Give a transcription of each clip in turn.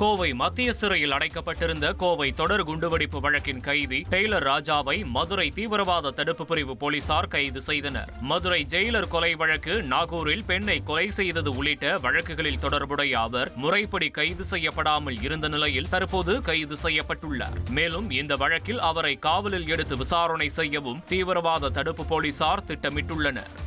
கோவை மத்திய சிறையில் அடைக்கப்பட்டிருந்த கோவை தொடர் குண்டுவெடிப்பு வழக்கின் கைதி டெய்லர் ராஜாவை மதுரை தீவிரவாத தடுப்பு பிரிவு போலீசார் கைது செய்தனர். மதுரை ஜெயிலர் கொலை வழக்கு நாகூரில் பெண்ணை கொலை செய்தது உள்ளிட்ட வழக்குகளில் தொடர்புடைய அவர் முறைப்படி கைது செய்யப்படாமல் இருந்த நிலையில் தற்போது கைது செய்யப்பட்டுள்ளார். மேலும் இந்த வழக்கில் அவரை காவலில் எடுத்து விசாரணை செய்யவும் தீவிரவாத தடுப்பு போலீசார் திட்டமிட்டுள்ளனர்.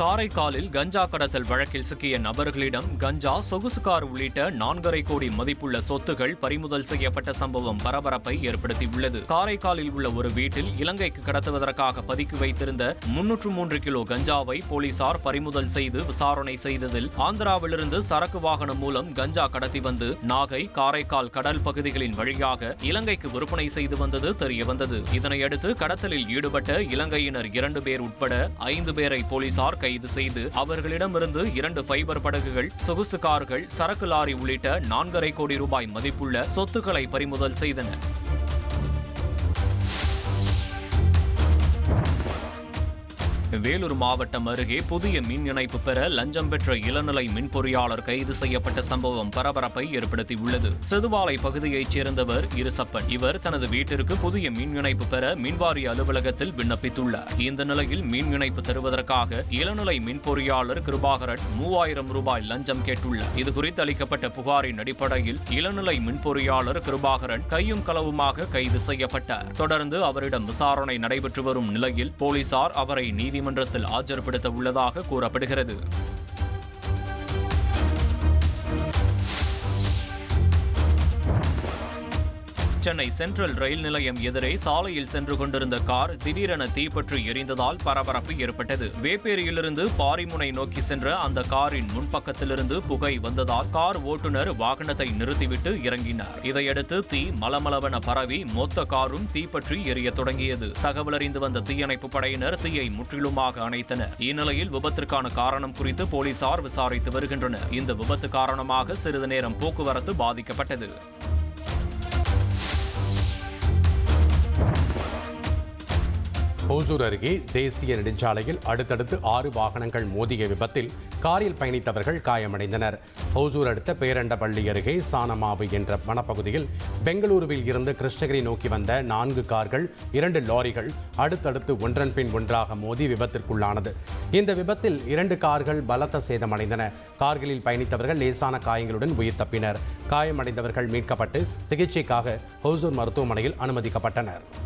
காரைக்காலில் கஞ்சா கடத்தல் வழக்கில் சிக்கிய நபர்களிடம் கஞ்சா சொகுசு கார் உள்ளிட்ட நான்கரை கோடி மதிப்புள்ள சொத்துகள் பறிமுதல் செய்யப்பட்ட சம்பவம் பரபரப்பை ஏற்படுத்தியுள்ளது. காரைக்காலில் உள்ள ஒரு வீட்டில் இலங்கைக்கு கடத்துவதற்காக பதுக்கி வைத்திருந்த முன்னூற்று மூன்று கிலோ கஞ்சாவை போலீசார் பறிமுதல் செய்து விசாரணை செய்ததில் ஆந்திராவிலிருந்து சரக்கு வாகனம் மூலம் கஞ்சா கடத்தி வந்து நாகை காரைக்கால் கடல் பகுதிகளின் வழியாக இலங்கைக்கு விற்பனை செய்து வந்தது தெரியவந்தது. இதனையடுத்து கடத்தலில் ஈடுபட்ட இலங்கையினர் இரண்டு பேர் உட்பட ஐந்து பேரை போலீசார் கைது செய்து அவர்களிடமிருந்து இரண்டு ஃபைபர் படகுகள் சொகுசு கார்கள் சரக்கு லாரி உள்ளிட்ட நான்கரை கோடி ரூபாய் மதிப்புள்ள சொத்துக்களை பறிமுதல் செய்தனர். வேலூர் மாவட்டம் அருகே புதிய மின் இணைப்பு பெற லஞ்சம் பெற்ற இளநிலை மின் பொறியாளர் கைது செய்யப்பட்ட சம்பவம் பரபரப்பை ஏற்படுத்தியுள்ளது. செதுவாலை பகுதியைச் சேர்ந்தவர் இருசப்பன். இவர் தனது வீட்டிற்கு புதிய மின் இணைப்பு பெற மின்வாரிய அலுவலகத்தில் விண்ணப்பித்துள்ளார். இந்த நிலையில் மின் இணைப்பு தருவதற்காக இளநிலை மின் பொறியாளர் கிருபாகரன் மூவாயிரம் ரூபாய் லஞ்சம் கேட்டுள்ளார். இதுகுறித்து அளிக்கப்பட்ட புகாரின் அடிப்படையில் இளநிலை மின் பொறியாளர் கிருபாகரன் கையும் களவுமாக கைது செய்யப்பட்டார். தொடர்ந்து அவரிடம் விசாரணை நடைபெற்று வரும் நிலையில் போலீசார் அவரை நீதிமன்ற நீதிமன்றத்தில் ஆஜர்படுத்த உள்ளதாக கூறப்படுகிறது. சென்னை சென்ட்ரல் ரயில் நிலையம் எதிரே சாலையில் சென்று கொண்டிருந்த கார் திடீரென தீப்பற்றி எரிந்ததால் பரபரப்பு ஏற்பட்டது. வேப்பேரியிலிருந்து பாரிமுனை நோக்கி சென்ற அந்த காரின் முன்பக்கத்திலிருந்து புகை வந்ததால் கார் ஓட்டுநர் வாகனத்தை நிறுத்திவிட்டு இறங்கினார். இதையடுத்து தீ மலமளவென பரவி மொத்த காரும் தீப்பற்றி எரிய தொடங்கியது. தகவலறிந்து வந்த தீயணைப்பு படையினர் தீயை முற்றிலுமாக அணைத்தனர். இந்நிலையில் விபத்திற்கான காரணம் குறித்து போலீசார் விசாரித்து வருகின்றனர். இந்த விபத்து காரணமாக சிறிது நேரம் போக்குவரத்து பாதிக்கப்பட்டது. ஓசூர் அருகே தேசிய நெடுஞ்சாலையில் அடுத்தடுத்து ஆறு வாகனங்கள் மோதிய விபத்தில் காரில் பயணித்தவர்கள் காயமடைந்தனர். ஓசூர் அடுத்த பேரண்டபள்ளி அருகே சானமாவு என்ற வனப்பகுதியில் பெங்களூருவில் இருந்து கிருஷ்ணகிரி நோக்கி வந்த நான்கு கார்கள் இரண்டு லாரிகள் அடுத்தடுத்து ஒன்றன் பின் ஒன்றாக மோதி விபத்திற்குள்ளானது. இந்த விபத்தில் இரண்டு கார்கள் பலத்த சேதமடைந்தன. கார்களில் பயணித்தவர்கள் லேசான காயங்களுடன் உயிர் தப்பினர். காயமடைந்தவர்கள் மீட்கப்பட்டு சிகிச்சைக்காக ஹோசூர் மருத்துவமனையில் அனுமதிக்கப்பட்டனர்.